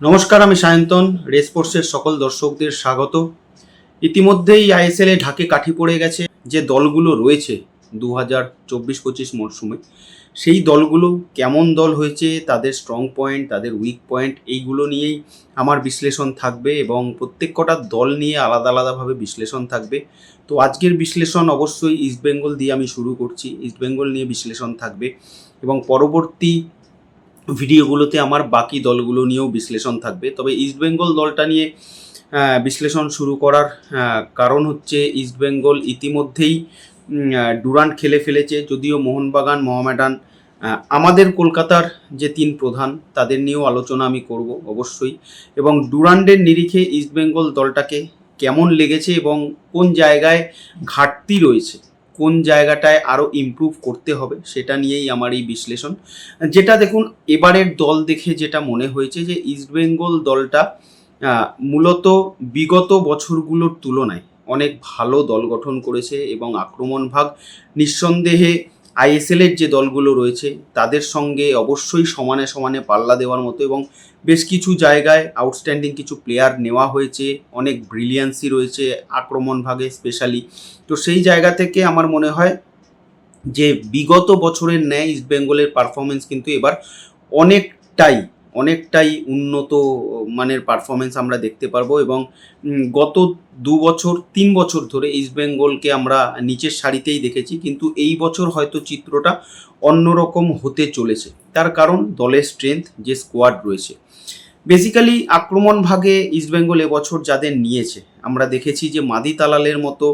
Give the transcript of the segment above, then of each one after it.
নমস্কার, আমি সায়ন্তন। রেসপোর্টসের সকল দর্শকদের স্বাগত। ইতিমধ্যেই আইএসএল এ ঢাকে কাঠি পড়ে গেছে যে দলগুলো রয়েছে দু হাজার চব্বিশ পঁচিশ মরশুমে, সেই দলগুলো কেমন দল হয়েছে, তাদের স্ট্রং পয়েন্ট তাদের উইক পয়েন্ট এইগুলো নিয়েই আমার বিশ্লেষণ থাকবে এবং প্রত্যেক কটা দল নিয়ে আলাদা আলাদাভাবে বিশ্লেষণ থাকবে। তো আজকের বিশ্লেষণ অবশ্যই ইস্টবেঙ্গল দিয়ে আমি শুরু করছি। ইস্টবেঙ্গল নিয়ে বিশ্লেষণ থাকবে এবং পরবর্তী ভিডিওগুলোতে আমার বাকি দলগুলো নিয়েও বিশ্লেষণ থাকবে। তবে ইস্টবেঙ্গল দলটা নিয়ে বিশ্লেষণ শুরু করার কারণ হচ্ছে ইস্টবেঙ্গল ইতিমধ্যেই ডুরান্ট খেলে ফেলেছে। যদিও মোহনবাগান, মোহামেডান আমাদের কলকাতার যে তিন প্রধান, তাদের নিয়েও আলোচনা আমি করব অবশ্যই। এবং ডুরান্ডের নিরিখে ইস্টবেঙ্গল দলটাকে কেমন লেগেছে এবং কোন জায়গায় ঘাটতি রয়েছে কোন জায়গাটায় আরও ইমপ্রুভ করতে হবে সেটা নিয়েই আমার এই বিশ্লেষণ। যেটা দেখুন, এবারের দল দেখে যেটা মনে হয়েছে যে ইস্টবেঙ্গল দলটা মূলত বিগত বছরগুলোর তুলনায় অনেক ভালো দল গঠন করেছে এবং আক্রমণ ভাগ নিঃসন্দেহে আইএসএলের যে দলগুলো রয়েছে, তাদের সঙ্গে অবশ্যই সমানে সমানে পাল্লা দেওয়ার মতো এবং বেশ কিছু জায়গায় আউটস্ট্যান্ডিং কিছু প্লেয়ার নেওয়া হয়েছে, অনেক ব্রিলিয়ান্সি রয়েছে আক্রমণ ভাগে স্পেশালি তো সেই জায়গা থেকে আমার মনে হয় যে বিগত বছরের ন্যায় ইস্টবেঙ্গলের পারফরমেন্স কিন্তু এবার অনেকটাই অনেকটাই উন্নত মানের পারফরমেন্স আমরা দেখতে পারব এবং গত দু বছর, তিন বছর ধরে ইস্টবেঙ্গলকে আমরা নিচের সারিতেই দেখেছি, কিন্তু এই বছর হয়তো চিত্রটা অন্যরকম হতে চলেছে। তার কারণ দলের স্ট্রেংথ যে স্কোয়াড রয়েছে। বেসিক্যালি আক্রমণ ভাগে ইস্টবেঙ্গল এবছর যাদের নিয়েছে, আমরা দেখেছি যে মাদি তালালের মতো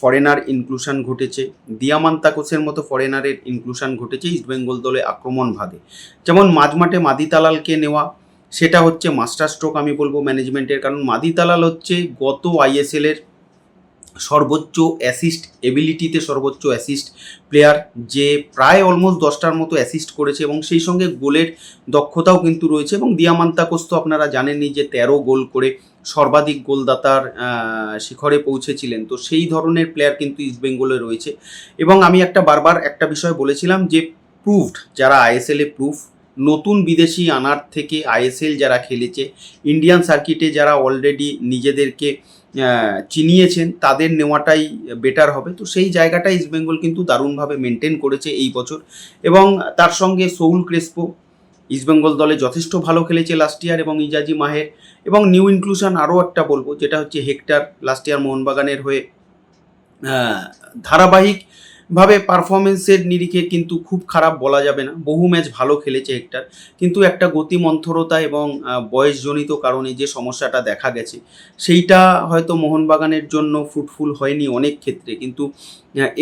ফরেনার ইনক্লুশন ঘটেছে, দিয়ামান্তাকোসের মতো ফরেনারের ইনক্লুশন ঘটেছে ইস্টবেঙ্গল দলে আক্রমণ ভাগে। যেমন মাঝমাঠে মাদি তালালকে নেওয়া, সেটা হচ্ছে মাস্টার স্ট্রোক আমি বলব ম্যানেজমেন্টের কারণ মাদি তালাল হচ্ছে গত আইএসএল এর সর্বোচ্চ অ্যাসিস্ট এবিলিটিতে সর্বোচ্চ অ্যাসিস্ট প্লেয়ার যে প্রায় অলমোস্ট দশটার মতো অ্যাসিস্ট করেছে এবং সেই সঙ্গে গোলের দক্ষতাও কিন্তু রয়েছে এবং দিয়ামান্তাকোস তো আপনারা জানেনই যে তেরো গোল করে সর্বাধিক গোলদাতার শিখরে পৌঁছেছিলেন। তো সেই ধরনের প্লেয়ার কিন্তু ইস্টবেঙ্গলে রয়েছে। এবং আমি একটা বারবার একটা বিষয় বলেছিলাম যে প্রুভড যারা আইএসএল প্রুফ নতুন বিদেশি আনার থেকে আইএসএল যারা খেলেছে ইন্ডিয়ান সার্কিটে যারা অলরেডি নিজেদেরকে চিনিয়েছেন তাদের নেওয়াটাই বেটার হবে। তো সেই জায়গাটা ইস্টবেঙ্গল কিন্তু দারুণভাবে মেনটেন করেছে এই বছর। এবং তার সঙ্গে সৌল ক্রেসপো ইস্টবেঙ্গল দলে যথেষ্ট ভালো খেলেছে লাস্ট ইয়ার এবং ইজাজি মাহের এবং নিউ ইনক্লুশন আরও একটা বলব যেটা হচ্ছে হেক্টার লাস্ট ইয়ার মোহনবাগানের হয়ে আহ, ধারাবাহিকভাবে পারফরমেন্সের নিরিখে কিন্তু খুব খারাপ বলা যাবে না। বহু ম্যাচ ভালো খেলেছে হেক্টর। কিন্তু একটা গতিমন্থরতা এবং বয়সজনিত কারণে যে সমস্যাটা দেখা গেছে, সেইটা হয়তো মোহনবাগানের জন্য ফ্রুটফুল হয়নি অনেক ক্ষেত্রে। কিন্তু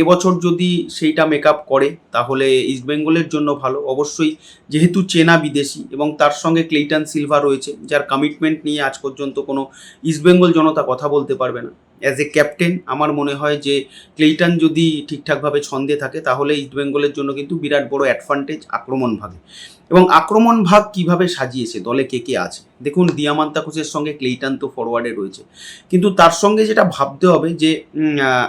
এবছর যদি সেইটা মেক আপ করে, তাহলে ইস্টবেঙ্গলের জন্য ভালো। অবশ্যই যেহেতু চেনা বিদেশি এবং তার সঙ্গে ক্লেইটন সিলভা রয়েছে, যার কমিটমেন্ট নিয়ে আজ পর্যন্ত কোনো ইস্টবেঙ্গল জনতা কথা বলতে পারবে না। অ্যাজ এ ক্যাপ্টেন আমার মনে হয় যে ক্লেইটন যদি ঠিকঠাকভাবে ছন্দে থাকে, তাহলে ইস্টবেঙ্গলের জন্য কিন্তু বিরাট বড় অ্যাডভান্টেজ আক্রমণ ভাগে। এবং আক্রমণ ভাগ কীভাবে সাজিয়েছে, দলে কে কে আছে? দেখুন দিয়ামান্তাকুসের সঙ্গে ক্লেইটন তো ফরওয়ার্ডে রয়েছে। কিন্তু তার সঙ্গে যেটা ভাবতে হবে যে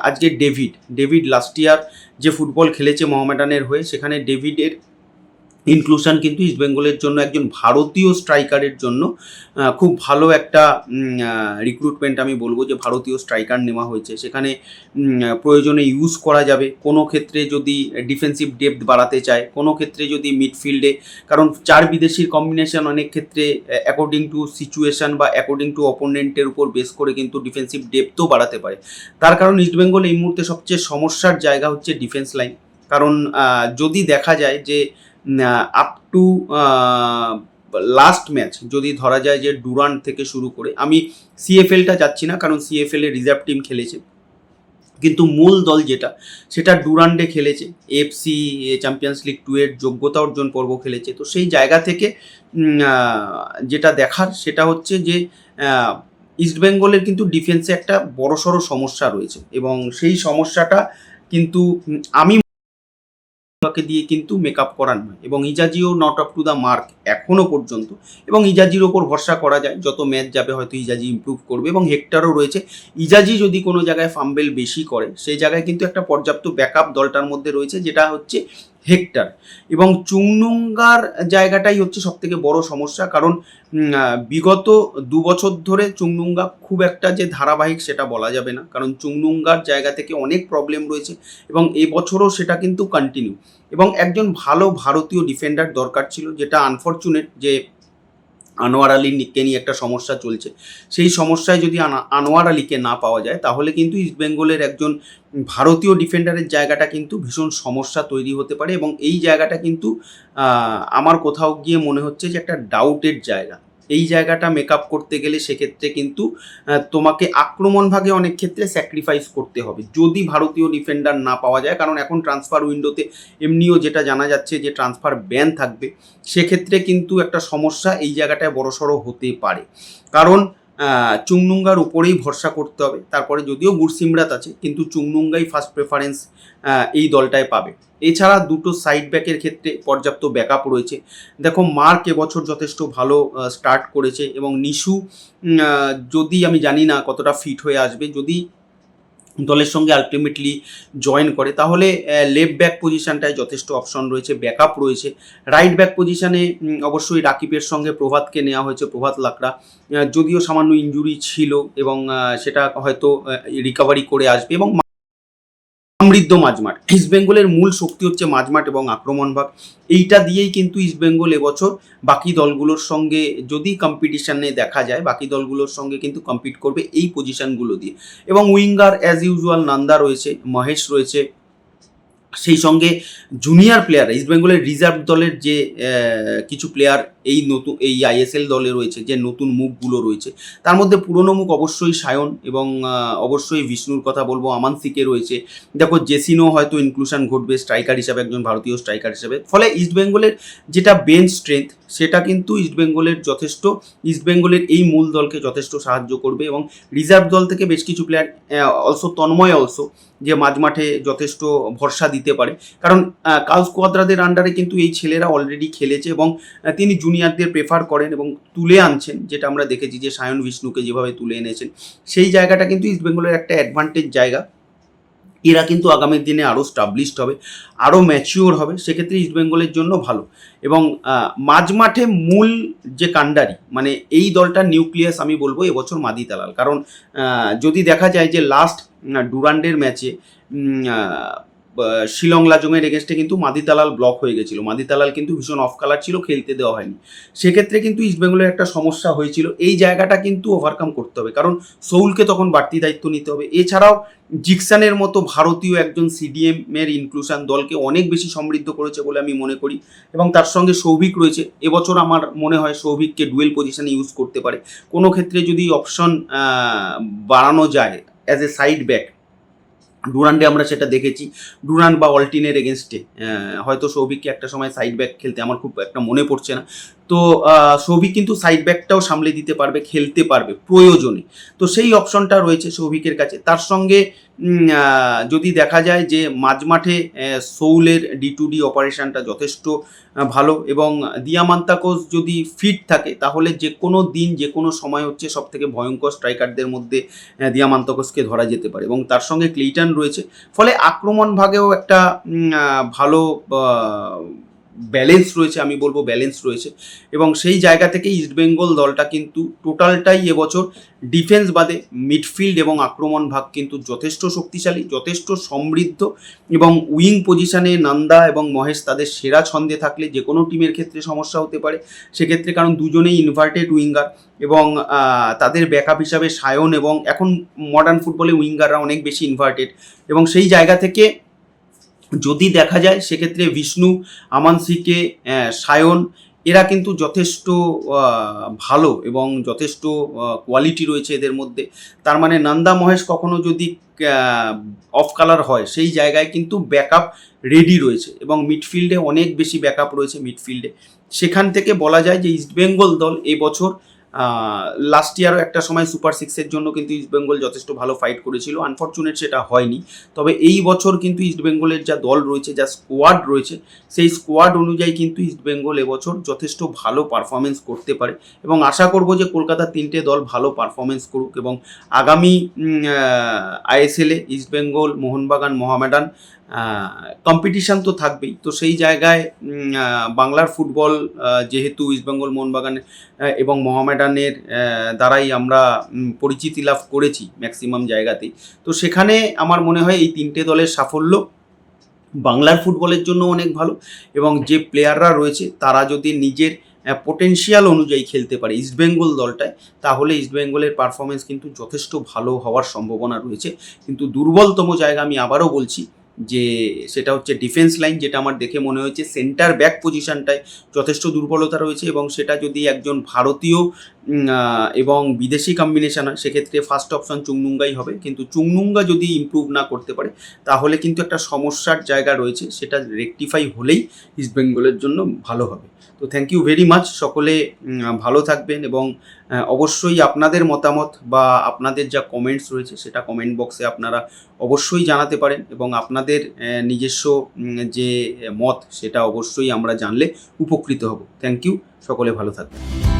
আজকে ডেভিড ডেভিড লাস্ট ইয়ার যে ফুটবল খেলেছে মোহামেডানের হয়ে, সেখানে ডেভিডের ইনক্লুশন কিন্তু ইস্টবেঙ্গলের জন্য, একজন ভারতীয় স্ট্রাইকারের জন্য খুব ভালো একটা রিক্রুটমেন্ট আমি বলব যে ভারতীয় স্ট্রাইকার নেওয়া হয়েছে। সেখানে প্রয়োজনে ইউজ করা যাবে। কোনো ক্ষেত্রে যদি ডিফেন্সিভ ডেপথ বাড়াতে চায়, কোনো ক্ষেত্রে যদি মিডফিল্ডে কারণ চার বিদেশির কম্বিনেশন অনেক ক্ষেত্রে অ্যাকর্ডিং টু সিচুয়েশন বা অ্যাকর্ডিং টু অপোনেন্টের উপর বেস করে কিন্তু ডিফেন্সিভ ডেপথও বাড়াতে পারে। তার কারণ ইস্টবেঙ্গল এই মুহূর্তে সবচেয়ে সমস্যার জায়গা হচ্ছে ডিফেন্স লাইন কারণ যদি দেখা যায় যে আপ টু লাস্ট ম্যাচ যদি ধরা যায় যে ডুরান্ট থেকে শুরু করে, আমি সিএফএলটা যাচ্ছি না, কারণ সিএফএল এর রিজার্ভ টিম খেলেছে। কিন্তু মূল দল যেটা, সেটা ডুরান্ডে খেলেছে। এফসি চ্যাম্পিয়ন্স লিগ টু এর যোগ্যতা অর্জন পর্ব খেলেছে। তো সেই জায়গা থেকে যেটা দেখার, সেটা হচ্ছে যে ইস্টবেঙ্গলের কিন্তু ডিফেন্সে একটা বড়সড় সমস্যা রয়েছে। এবং সেই সমস্যাটা কিন্তু আমি তাকে দিয়ে কিন্তু মেকআপ আপ হয় এবং ইজাজিও not up to the mark এখনও পর্যন্ত। এবং ইজাজির ওপর ভরসা করা যায়, যত ম্যাচ যাবে হয়তো ইজাজি ইম্প্রুভ করবে। এবং হেক্টারও রয়েছে। ইজাজি যদি কোনো জায়গায় ফাম্বেল বেশি করে, সেই জায়গায় কিন্তু একটা পর্যাপ্ত ব্যাকআপ দলটার মধ্যে রয়েছে, যেটা হচ্ছে হেক্টর। এবং চুংনুঙ্গার জায়গাটাই হচ্ছে সব থেকে বড় সমস্যা, কারণ বিগত দু বছর ধরে চুংনুঙ্গা খুব একটা যে ধারাবাহিক সেটা বলা যাবে না, কারণ চুংনুঙ্গার জায়গা থেকে অনেক প্রবলেম রয়েছে এবং এবছরও সেটা কিন্তু কন্টিনিউ এবং একজন ভালো ভারতীয় ডিফেন্ডার দরকার ছিল, যেটা আনফর্চুনেট যে আনোয়ার আলীকে নিয়ে একটা সমস্যা চলছে। সেই সমস্যায় যদি আনা- আনোয়ার আলীকে না পাওয়া যায়, তাহলে কিন্তু ইস্টবেঙ্গলের একজন ভারতীয় ডিফেন্ডারের জায়গাটা কিন্তু ভীষণ সমস্যা তৈরি হতে পারে এবং এই জায়গাটা কিন্তু আমার কোথাও গিয়ে মনে হচ্ছে যে একটা ডাউটের জায়গা। এই জায়গাটা মেক আপ করতে গেলে সেক্ষেত্রে কিন্তু তোমাকে আক্রমণ ভাগে অনেক ক্ষেত্রে স্যাক্রিফাইস করতে হবে। যদি ভারতীয় ডিফেন্ডার না পাওয়া যায়, কারণ এখন ট্রান্সফার উইন্ডোতে এমনিও যেটা জানা যাচ্ছে যে ট্রান্সফার ব্যান থাকবে, সেক্ষেত্রে কিন্তু একটা সমস্যা এই জায়গাটায় বড়সড় হতে পারে। কারণ চুংনুঙ্গার উপরেই ভরসা করতে হবে। তারপরে যদিও গুরসিমরাত আছে, কিন্তু চুংনুঙ্গাই ফার্স্ট প্রেফারেন্স এই দলটায় পাবে। এছাড়া দুটো সাইড ব্যাকের ক্ষেত্রে পর্যাপ্ত ব্যাকআপ রয়েছে। দেখো, মার্ক এবছর যথেষ্ট ভালো স্টার্ট করেছে এবং নিশু যদি আমি জানি না কতটা ফিট হয়ে আসবে, যদি দলের সঙ্গে আলটিমেটলি জয়েন করে। তাহলে লেফট ব্যাক পজিশানটায় যথেষ্ট অপশন রয়েছে ব্যাকআপ রয়েছে। রাইট ব্যাক পজিশানে অবশ্যই রাকিবের সঙ্গে প্রভাতকে নেওয়া হয়েছে, প্রভাত লাকড়া। যদিও সামান্য ইঞ্জুরি ছিল এবং সেটা হয়তো রিকভারি করে আসবে এবং সমৃদ্ধ মাঝমাঠ। ইস্টবেঙ্গলের মূল শক্তি হচ্ছে মাঝমাঠ এবং আক্রমণ ভাগ। এইটা দিয়েই কিন্তু ইস্টবেঙ্গল এবছর বাকি দলগুলোর সঙ্গে যদি কম্পিটিশনে দেখা যায়, বাকি দলগুলোর সঙ্গে কিন্তু কম্পিট করবে এই পজিশনগুলো দিয়ে। এবং উইঙ্গার অ্যাজ ইউজুয়াল নান্দা রয়েছে, মহেশ রয়েছে। সেই সঙ্গে জুনিয়র প্লেয়ার ইস্টবেঙ্গলের রিজার্ভ দলের যে কিছু প্লেয়ার এই নতুন এই আইএসএল দলে রয়েছে যে নতুন মুখগুলো রয়েছে। তার মধ্যে পুরনো মুখ অবশ্যই সায়ন এবং অবশ্যই বিষ্ণুর কথা বলব আমানসিকে রয়েছে। দেখো জেসিনো হয়তো ইনক্লুশন ঘটবে স্ট্রাইকার হিসাবে একজন ভারতীয় স্ট্রাইকার হিসাবে। ফলে ইস্টবেঙ্গলের যেটা বেঞ্চ স্ট্রেংথ সেটা কিন্তু ইস্টবেঙ্গলের যথেষ্ট। ইস্টবেঙ্গলের এই মূল দলকে যথেষ্ট সাহায্য করবে এবং রিজার্ভ দল থেকে বেশ কিছু প্লেয়ার অলসো তন্ময় অলসো যে মাঝমাঠে যথেষ্ট ভরসা দিতে পারে। কারণ আহ, কাল স্কোয়াদ্রাদের আন্ডারে কিন্তু এই ছেলেরা অলরেডি খেলেছে এবং তিনি জুনিয়রদের প্রেফার করেন এবং তুলে আনছেন, যেটা আমরা দেখেছি যে সায়ন বিষ্ণুকে যেভাবে তুলে এনেছেন, সেই জায়গাটা কিন্তু ইস্টবেঙ্গলের একটা অ্যাডভান্টেজ জায়গা। এরা কিন্তু আগামী দিনে আরও স্টাবলিশড হবে আরও ম্যাচিওর হবে, সেক্ষেত্রে ইস্টবেঙ্গলের জন্য ভালো। এবং মাঝমাঠে মূল যে কাণ্ডারি মানে এই দলটার নিউক্লিয়াস আমি বলব এবছর মাদি তালাল। কারণ যদি দেখা যায় যে লাস্ট ডুরান্ডের ম্যাচে শিলং লাজংয়ের এগেনস্টে কিন্তু মাদিতালাল ব্লক হয়ে গেছিল। মাদিতালাল কিন্তু ভীষণ অফ কালার ছিল, খেলতে দেওয়া হয়নি। সেক্ষেত্রে কিন্তু ইস্টবেঙ্গলের একটা সমস্যা হয়েছিল। এই জায়গাটা কিন্তু ওভারকাম করতে হবে। কারণ সৌলকে তখন বাড়তি দায়িত্ব নিতে হবে। এছাড়াও জিকসানের মতো ভারতীয় একজন সিডিএম এর ইনক্লুশন দলকে অনেক বেশি সমৃদ্ধ করেছে বলে আমি মনে করি। এবং তার সঙ্গে সৌভিক রয়েছে। এবছর আমার মনে হয় সৌভিককে ডুয়েল পজিশনে ইউজ করতে পারে। কোনো ক্ষেত্রে যদি অপশন বাড়ানো যায় অ্যাজ এ সাইড ব্যাক ডুরান্ডে আমরা সেটা দেখেছি। ডুরান্ড বা অল্টিনের এগেনস্টে হয়তো সৌভিককে একটা সময় সাইড ব্যাক খেলতে আমার খুব একটা মনে পড়ছে না। তো সৌভিক কিন্তু সাইড ব্যাকটাও সামলে দিতে পারবে, খেলতে পারবে প্রয়োজনে। তো সেই অপশনটা রয়েছে সৌভিকের কাছে। তার সঙ্গে যদি দেখা যায় যে মাঝমাঠে সৌলের ডি টু ডি অপারেশনটা যথেষ্ট ভালো এবং দিয়ামান্তাকোস যদি ফিট থাকে, তাহলে যে কোনো দিন, যে কোনো সময় হচ্ছে সব থেকে ভয়ঙ্কর স্ট্রাইকারদের মধ্যে দিয়ামান্তাকোসকে ধরা যেতে পারে এবং তার সঙ্গে ক্লিটন রয়েছে। ফলে আক্রমণ ভাগেও একটা ভালো ব্যালেন্স রয়েছে, আমি বলব ব্যালেন্স রয়েছে। এবং সেই জায়গা থেকে ইস্টবেঙ্গল দলটা কিন্তু টোটালটাই এবছর ডিফেন্স বাদে মিডফিল্ড এবং আক্রমণ ভাগ কিন্তু যথেষ্ট শক্তিশালী, যথেষ্ট সমৃদ্ধ এবং উইং পজিশনে নান্দা এবং মহেশ তাদের সেরা ছন্দে থাকলে যে কোনো টিমের ক্ষেত্রে সমস্যা হতে পারে। সেক্ষেত্রে কারণ দুজনেই ইনভার্টেড উইঙ্গার এবং তাদের ব্যাকআপ হিসাবে সায়ন এবং এখন মডার্ন ফুটবলে উইঙ্গাররা অনেক বেশি ইনভার্টেড এবং সেই জায়গা থেকে যদি দেখা যায়, সেক্ষেত্রে বিষ্ণু আমানসিকে সায়ন, এরা কিন্তু যথেষ্ট ভালো এবং যথেষ্ট কোয়ালিটি রয়েছে এদের মধ্যে। তার মানে নন্দা মহেশ কখনো যদি অফ কালার হয়, সেই জায়গায় কিন্তু ব্যাকআপ রেডি রয়েছে এবং মিডফিল্ডে অনেক বেশি ব্যাকআপ রয়েছে মিডফিল্ডে সেখান থেকে বলা যায় যে ইস্টবেঙ্গল দল এবছর লাস্ট ইয়ারও একটা সময় সুপার সিক্সের জন্য কিন্তু ইস্টবেঙ্গল যথেষ্ট ভালো ফাইট করেছিল। আনফর্চুনেট সেটা হয়নি। তবে এই বছর কিন্তু ইস্টবেঙ্গলের যা দল রয়েছে, যা স্কোয়াড রয়েছে, সেই স্কোয়াড অনুযায়ী কিন্তু ইস্টবেঙ্গল এবছর যথেষ্ট ভালো পারফরমেন্স করতে পারে এবং আশা করব যে কলকাতার তিনটে দল ভালো পারফরমেন্স করুক এবং আগামী আইএসএলে ইস্টবেঙ্গল মোহনবাগান, মোহামেডান কম্পিটিশান তো থাকবেই। তো সেই জায়গায় বাংলার ফুটবল যেহেতু ইস্টবেঙ্গল মোহনবাগান আহ, এবং মোহামেডানের দ্বারাই আমরা পরিচিতি লাভ করেছি ম্যাক্সিমাম জায়গাতেই। তো সেখানে আমার মনে হয় এই তিনটে দলের সাফল্য বাংলার ফুটবলের জন্য অনেক ভালো এবং যে প্লেয়াররা রয়েছে তারা যদি নিজের পোটেনশিয়াল অনুযায়ী খেলতে পারে ইস্টবেঙ্গল দলটায় তাহলে ইস্টবেঙ্গলের পারফরমেন্স কিন্তু যথেষ্ট ভালো হওয়ার সম্ভাবনা রয়েছে। কিন্তু দুর্বলতম জায়গা আমি আবারও বলছি যে সেটা হচ্ছে ডিফেন্স লাইন যেটা আমার দেখে মনে হয়েছে সেন্টার ব্যাক পজিশনটায় যথেষ্ট দুর্বলতা রয়েছে এবং সেটা যদি একজন ভারতীয় এবং বিদেশি কম্বিনেশন হয়, সেক্ষেত্রে ফার্স্ট অপশন চুংনুঙ্গাই হবে। কিন্তু চুংনুঙ্গা যদি ইম্প্রুভ না করতে পারে, তাহলে কিন্তু একটা সমস্যার জায়গা রয়েছে, সেটা রেকটিফাই হলেই ইস্টবেঙ্গলের জন্য ভালো হবে। তো থ্যাংক ইউ ভেরি মাচ সকলে ভালো থাকবেন এবং অবশ্যই আপনাদের মতামত বা আপনাদের যা কমেন্টস রয়েছে সেটা কমেন্ট বক্সে আপনারা অবশ্যই জানাতে পারেন এবং আপনাদের নিজস্ব যে মত সেটা অবশ্যই আমরা জানলে উপকৃত হব। থ্যাংক ইউ সকলে ভালো থাকবেন।